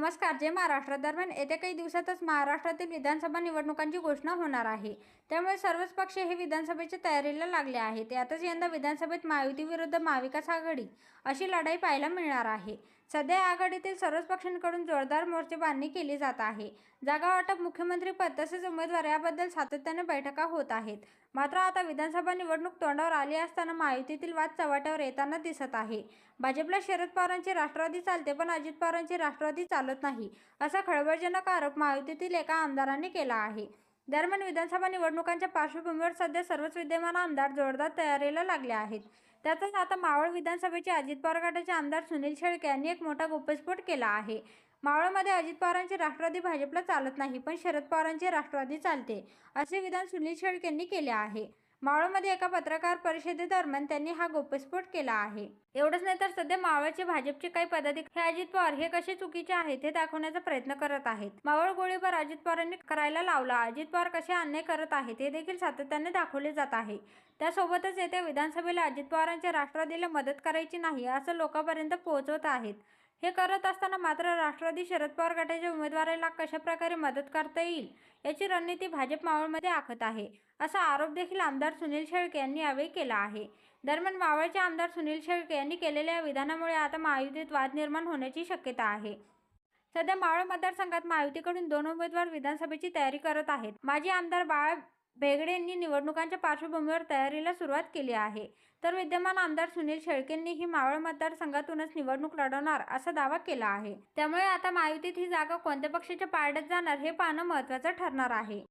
नमस्कार जे महाराष्ट्र दरम्यान येत्या काही दिवसातच महाराष्ट्रातील विधानसभा निवडणुकांची घोषणा होणार आहे. त्यामुळे सर्वच पक्ष हे विधानसभेच्या तयारीला लागले आहेत. यातच यंदा विधानसभेत महायुतीविरुद्ध महाविकास आघाडी अशी लढाई पाहायला मिळणार आहे. सध्या आघाडीतील सर्वच पक्षांकडून जोरदार मोर्चेबांधणी केली जात आहे. जागा वाटप मुख्यमंत्री पद तसेच उमेदवार याबद्दल सातत्याने बैठका होत आहेत. मात्र आता विधानसभा निवडणूक तोंडावर आली असताना महायुतीतील वाद चव्हाट्यावर येताना दिसत आहे. भाजपला शरद पवारांची राष्ट्रवादी चालते पण अजित पवारांची राष्ट्रवादी चालत नाही असा खळबळजनक आरोप महायुतीतील एका आमदारांनी केला आहे. दरम्यान विधानसभा निवडणुकांच्या पार्श्वभूमीवर सध्या सर्वच विद्यमान आमदार जोरदार तयारीला लागले आहेत. त्यातच आता मावळ विधानसभेचे अजित पवार गटाचे आमदार सुनील शेळके यांनी एक मोठा गोप्यस्फोट केला आहे. मावळमध्ये अजित पवारांची राष्ट्रवादी भाजपला चालत नाही पण शरद पवारांची राष्ट्रवादी चालते असे विधान सुनील शेळके यांनी केले आहे. मावळमध्ये एका पत्रकार परिषदेदरम्यान त्यांनी हा गोपस्फोट केला आहे. एवढंच नाही तर सध्या मावळचे भाजपचे काही पदाधिकारी हे अजित पवार हे कसे चुकीचे आहेत हे दाखवण्याचा प्रयत्न करत आहेत. मावळ गोळीबार अजित पवारांनी करायला लावला. अजित पवार कसे अन्याय करत आहेत हे देखील सातत्याने दाखवले जात आहे. त्यासोबतच येत्या विधानसभेला अजित पवारांच्या राष्ट्रवादीला मदत करायची नाही असं लोकांपर्यंत पोहोचवत आहेत. हे करत असताना मात्र राष्ट्रवादी शरद पवार गटाच्या उमेदवाराला कशा प्रकारे मदत करता येईल याची रणनीती भाजप मावळमध्ये आखत आहे असा आरोप देखील आमदार सुनील शेळके यांनी यावेळी केला आहे. दरम्यान मावळचे आमदार सुनील शेळके यांनी केलेल्या या विधानामुळे आता महायुतीत वाद निर्माण होण्याची शक्यता आहे. सध्या मावळ मतदारसंघात महायुतीकडून दोन उमेदवार विधानसभेची तयारी करत आहेत. माजी आमदार बाळा भेगडे यांनी निवडणुकांच्या पार्श्वभूमीवर तयारीला सुरुवात केली आहे. तर विद्यमान आमदार सुनील शेळकेंनीही मावळ मतदारसंघातूनच निवडणूक लढवणार असा दावा केला आहे. त्यामुळे आता महायुतीत ही जागा कोणत्या पक्षाच्या पारड्यात जाणार हे पाहणं महत्त्वाचं ठरणार आहे.